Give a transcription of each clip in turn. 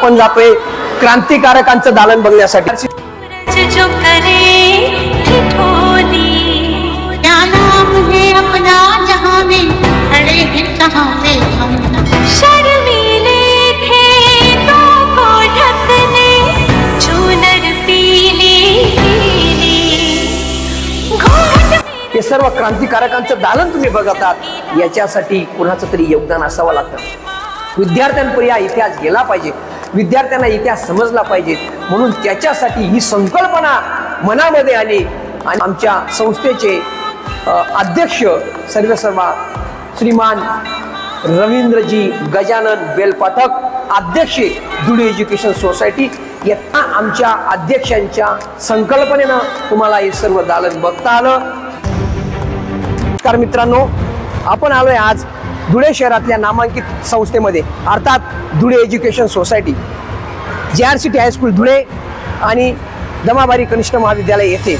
आपण जातोय क्रांतिकारकांचं दालन बघण्यासाठी. क्रांतिकारकांचं दालन तुम्ही बघत आहात याच्यासाठी कुणाचं तरी योगदान असावं लागतं. विद्यार्थ्यांपर्यंत हा इतिहास गेला पाहिजे. विद्यार्थ्यांना इतिहास समजला पाहिजे. म्हणून त्याच्यासाठी ही संकल्पना मनामध्ये आली. आणि आमच्या संस्थेचे अध्यक्ष सर्वेसर्वा श्रीमान रवींद्रजी गजानन बेलपाठक अध्यक्ष धुळे एज्युकेशन सोसायटी या आमच्या अध्यक्षांच्या संकल्पनेनं तुम्हाला हे सर्व दालन बघता आलं. नमस्कार मित्रांनो आपण आलोय आज धुळे शहरातल्या नामांकित संस्थेमध्ये अर्थात Dhule education society. J R C T high school Dhule आणि दमाबारी कनिष्ठ महाविद्यालय येथे.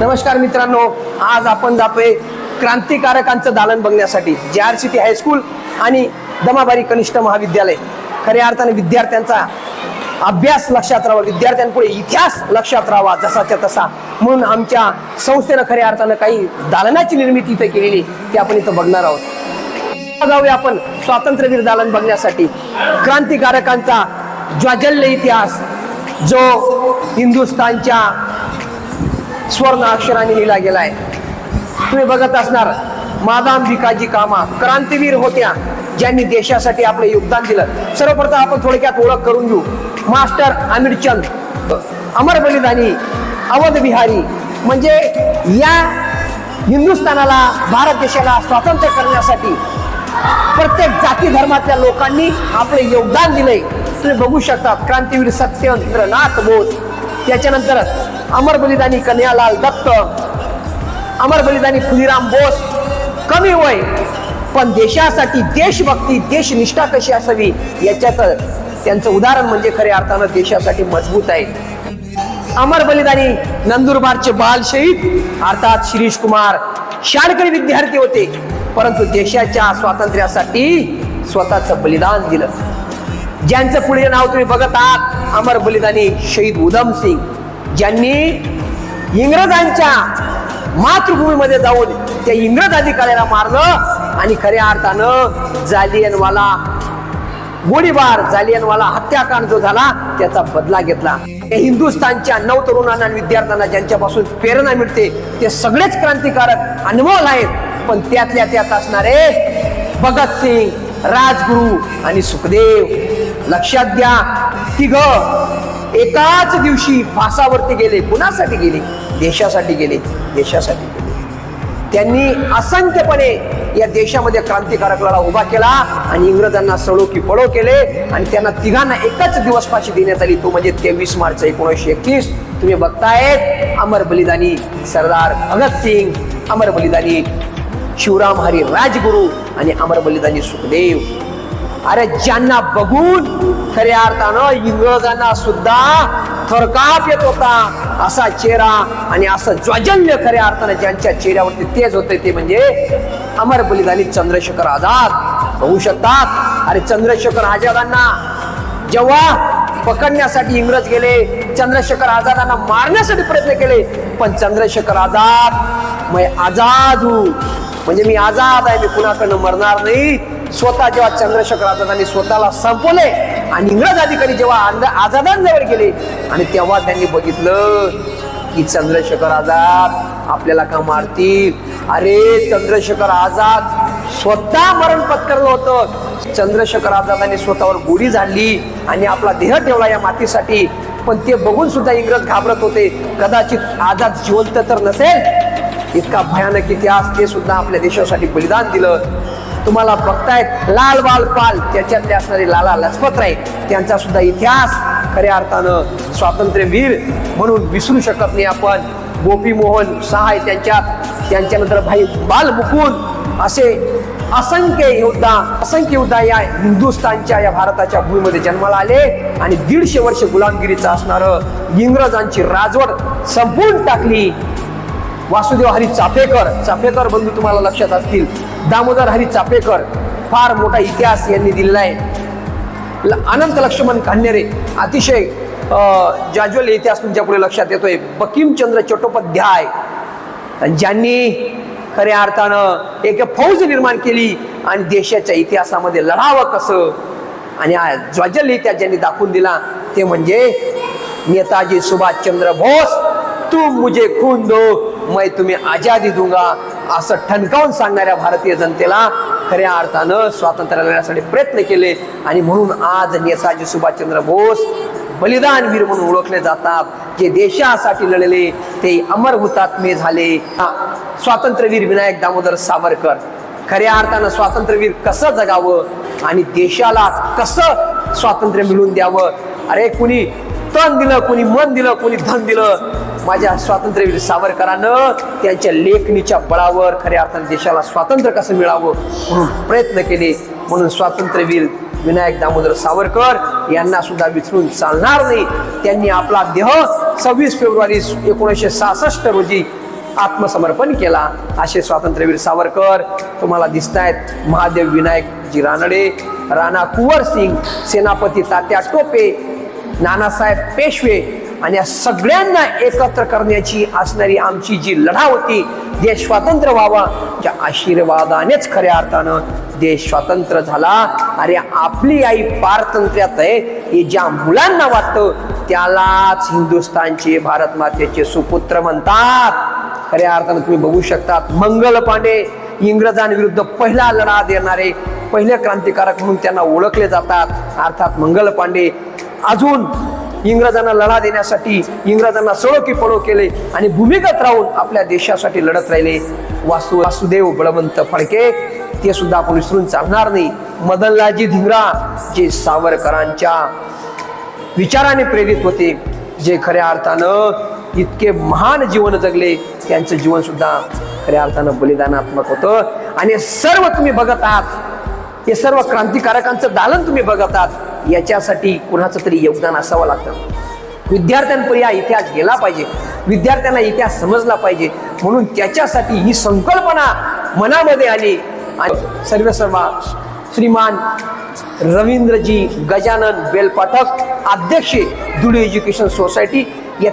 नमस्कार मित्रांनो आज आपण जातोय क्रांतिकारकांचं दालन बघण्यासाठी जे आर सी टी हायस्कूल आणि दमाबारी कनिष्ठ महाविद्यालय. खऱ्या अर्थाने विद्यार्थ्यांचा अभ्यास लक्षात राहावा विद्यार्थ्यांपुढे इतिहास लक्षात राहावा जसाच्या तसा. म्हणून आमच्या संस्थेनं खऱ्या अर्थानं काही दालनाची निर्मिती इथं केलेली ती आपण इथं बघणार आहोत. जाऊया आपण स्वातंत्र्यवीर दालन बघण्यासाठी. क्रांतिकारकांचा ज्वाजल्य इतिहास जो हिंदुस्थानच्या स्वर्ण अक्षराने लिहिला गेलाय तुम्ही बघत असणार मादाम भिकाजी कामा क्रांतीवीर होत्या ज्यांनी देशासाठी आपलं योगदान दिलं. सर्वप्रथम आपण थोडक्यात ओळख करून घेऊ. मास्टर आमिरचंद अमर बलिदानी अवध बिहारी म्हणजे या हिंदुस्थानाला भारत देशाला स्वातंत्र्य करण्यासाठी प्रत्येक जाती धर्मातल्या लोकांनी आपले योगदान दिले तुम्ही बघू शकता क्रांतीवीर सत्येंद्रनाथ बोस त्याच्यानंतर अमर बलिदानी कन्यालाल दत्त अमर बलिदानी खुदिराम बोस कमी वय पण देशासाठी देशभक्ती देशनिष्ठा कशी असावी याच्यात त्यांचं उदाहरण म्हणजे खऱ्या अर्थानं देशासाठी मजबूत आहे. अमर बलिदानी नंदुरबारचे बाल शहीद अर्थात शिरीष कुमार शाळकरी विद्यार्थी होते. परंतु देशाच्या स्वातंत्र्यासाठी स्वतःचं बलिदान दिलं. ज्यांचं पुढे नाव तुम्ही बघत आहात अमर बलिदानी शहीद उधम सिंग. ज्यांनी इंग्रजांच्या मातृभूमीमध्ये जाऊन त्या इंग्रज अधिकाऱ्याला मारलं आणि खऱ्या अर्थानं जालियनवाला गोळीबार जालियनवाला हत्याकांड जो झाला त्याचा बदला घेतला. हिंदुस्थानच्या नव तरुणांना आणि विद्यार्थ्यांना ज्यांच्यापासून प्रेरणा मिळते ते सगळेच क्रांतिकारक अनमोल आहेत. पण त्यातल्या त्यात असणारे भगतसिंग राजगुरू आणि सुखदेव. लक्षात द्या तिघ एकाच दिवशी फासावरती गेले कुणासाठी गेले? देशासाठी गेले देशासाठी गेले. त्यांनी असंख्यपणे या देशामध्ये क्रांतिकारक लढा उभा केला आणि इंग्रजांना सळो की पळो केले आणि त्यांना तिघांना एकच दिवस फाशी देण्यात आली. तो म्हणजे तेवीस मार्च एकोणीसशे एकतीस. तुम्ही बघतायत अमर बलिदानी सरदार भगतसिंग अमर बलिदानी शिवराम हरी राजगुरू आणि अमर बलिदानी सुखदेव. अरे ज्यांना बघून खऱ्या अर्थानं इंग्रजांना सुद्धा थरकाप येत होता असा चेहरा आणि असं ज्वाजन्य खऱ्या अर्थानं ज्यांच्या चेहऱ्यावरती तेज होते ते म्हणजे अमर बलिदानी चंद्रशेखर आझाद. होऊ शकतात? अरे चंद्रशेखर आझादांना जेव्हा पकडण्यासाठी इंग्रज गेले चंद्रशेखर आझादांना मारण्यासाठी प्रयत्न केले पण चंद्रशेखर आझाद मै आझाद हू. म्हणजे मी आझाद आहे मी कुणाकडनं मरणार नाही? स्वतः जेव्हा चंद्रशेखर आझादांनी स्वतःला संपवले आणि इंग्रज अधिकारी जेव्हा आझादांजवळ गेले आणि तेव्हा त्यांनी बघितलं की चंद्रशेखर आझाद आपल्याला का मारतील? अरे चंद्रशेखर आझाद स्वतः मरण पत्करलं होतं. चंद्रशेखर आझादांनी स्वतःवर गोळी झाडली आणि आपला देह ठेवला या मातीसाठी. पण ते बघून सुद्धा इंग्रज घाबरत होते. कदाचित आझाद जिवंत तर नसेल इतका भयानक इतिहास ते सुद्धा आपल्या देशासाठी बलिदान दिलं. तुम्हाला बघतायत लाल बाल पाल त्याच्यातले असणारे लाला लजपत राय त्यांचा सुद्धा इतिहास खऱ्या अर्थानं स्वातंत्र्यवीर म्हणून विसरू शकत नाही आपण. गोपी मोहन सहाय त्यांच्यात त्यांच्यानंतर भाई बाल मुकुंद असे असंख्य योद्धा असंख्य योद्धा या हिंदुस्थानच्या या भारताच्या भूमीमध्ये जन्माला आले. आणि दीडशे वर्ष गुलामगिरीचं असणारं इंग्रजांची राजवट संपवून टाकली. वासुदेव हरी चाफेकर चाफेकर बंधू तुम्हाला लक्षात असतील. दामोदर हरी चाफेकर फार मोठा इतिहास यांनी दिलेला आहे. ल- अनंत लक्ष्मण खांडेरे अतिशय जाज्वल इतिहास तुमच्यापुढे लक्षात येतोय. बकिमचंद्र चट्टोपाध्याय ज्यांनी खऱ्या अर्थानं एक फौज निर्माण केली आणि देशाच्या इतिहासामध्ये लढावं कसं? आणि ज्वाजल इतिहास ज्यांनी दाखवून दिला ते म्हणजे नेताजी सुभाषचंद्र बोस. तू मुझे खून दो मैं तुम्ही आजादी दूंगा असं ठणकावून सांगणाऱ्या भारतीय जनतेला खऱ्या अर्थानं स्वातंत्र्य लढण्यासाठी प्रयत्न केले. आणि म्हणून आज नेताजी सुभाषचंद्र बोस बलिदानवीर म्हणून ओळखले जातात. जे देशासाठी लढले ते अमर हुतात्मे झाले. स्वातंत्र्यवीर विनायक दामोदर सावरकर. खऱ्या अर्थानं स्वातंत्र्यवीर कसं जगावं आणि देशाला कसं स्वातंत्र्य मिळवून द्यावं? अरे कुणी तन दिलं कुणी मन दिलं कुणी धन दिलं? माझ्या स्वातंत्र्यवीर सावरकरानं त्यांच्या लेखणीच्या बळावर खऱ्या अर्थाने देशाला स्वातंत्र्य कसं मिळावं म्हणून प्रयत्न केले. म्हणून स्वातंत्र्यवीर विनायक दामोदर सावरकर यांना सुद्धा विसरून चालणार नाही. त्यांनी आपला देह सव्वीस फेब्रुवारी एकोणीसशे सहासष्ट रोजी आत्मसमर्पण केला. असे स्वातंत्र्यवीर सावरकर तुम्हाला दिसत आहेत महादेव विनायकजी रानडे राणा कुंवर सिंग सेनापती तात्या टोपे नानासाहेब पेशवे आणि या सगळ्यांना एकत्र करण्याची असणारी आमची जी लढा होती देश स्वातंत्र्य व्हावा त्या आशीर्वादानेच खऱ्या अर्थानं देश स्वातंत्र झाला. अरे आपली आई पारतंत्र्यात आहे हे ज्या मुलांना वाटतं त्यालाच हिंदुस्थानचे भारत मातेचे सुपुत्र म्हणतात. खऱ्या अर्थानं तुम्ही बघू शकतात मंगल पांडे इंग्रजांविरुद्ध पहिला लढा देणारे पहिले क्रांतिकारक म्हणून त्यांना ओळखले जातात. अर्थात मंगल पांडे अजून इंग्रजांना लढा देण्यासाठी इंग्रजांना सळोकी पळो केले आणि भूमिगत राहून आपल्या देशासाठी लढत राहिले. वासु वासुदेव बळवंत फडके ते सुद्धा आपण विसरून चालणार नाही. मदनलाजी धिंगरा जे सावरकरांच्या विचाराने प्रेरित होते जे खऱ्या अर्थानं इतके महान जीवन जगले त्यांचं जीवन सुद्धा खऱ्या अर्थानं बलिदानात्मक होतं. आणि सर्व तुम्ही बघत आहात. हे सर्व क्रांतिकारकांचं दालन तुम्ही बघत आहात. याच्यासाठी कुणाचं तरी योगदान असावं लागतं. विद्यार्थ्यांपर्यंत हा इतिहास गेला पाहिजे. विद्यार्थ्यांना इतिहास समजला पाहिजे. म्हणून त्याच्यासाठी ही संकल्पना मनामध्ये आली. आणि सर्व सर्व श्रीमान रवींद्रजी गजानन बेलपाठक अध्यक्ष धुळे एज्युकेशन सोसायटी या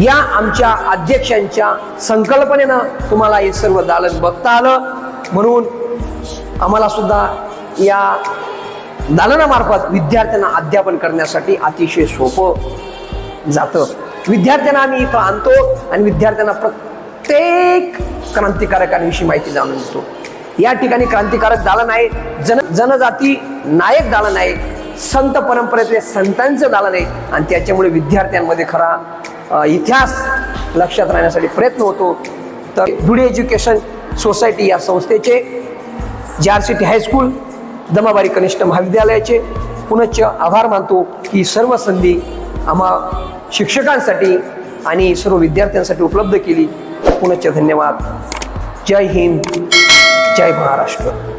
या आमच्या अध्यक्षांच्या संकल्पनेनं तुम्हाला हे सर्व दालन बघता आलं. म्हणून आम्हाला सुद्धा या दालनामार्फत विद्यार्थ्यांना अध्यापन करण्यासाठी अतिशय सोपं जातं. विद्यार्थ्यांना आम्ही इथं आणतो आणि विद्यार्थ्यांना प्रत्येक क्रांतिकारकांविषयी माहिती जाणून देतो. या ठिकाणी क्रांतिकारक दालन आहे जन जनजाती नायक दालन आहे संत परंपरेतले संतांचं दालन आहे आणि त्याच्यामुळे विद्यार्थ्यांमध्ये खरा इतिहास लक्षात राहण्यासाठी प्रयत्न होतो. तर धुळे एज्युकेशन सोसायटी या संस्थेचे J R C T high school दमाबारी कनिष्ठ महाविद्यालयाचे पुनश्च आभार मानतो की सर्व संधी आम्हा शिक्षकांसाठी आणि सर्व विद्यार्थ्यांसाठी उपलब्ध केली. पुनश्च धन्यवाद. जय हिंद. जय महाराष्ट्र.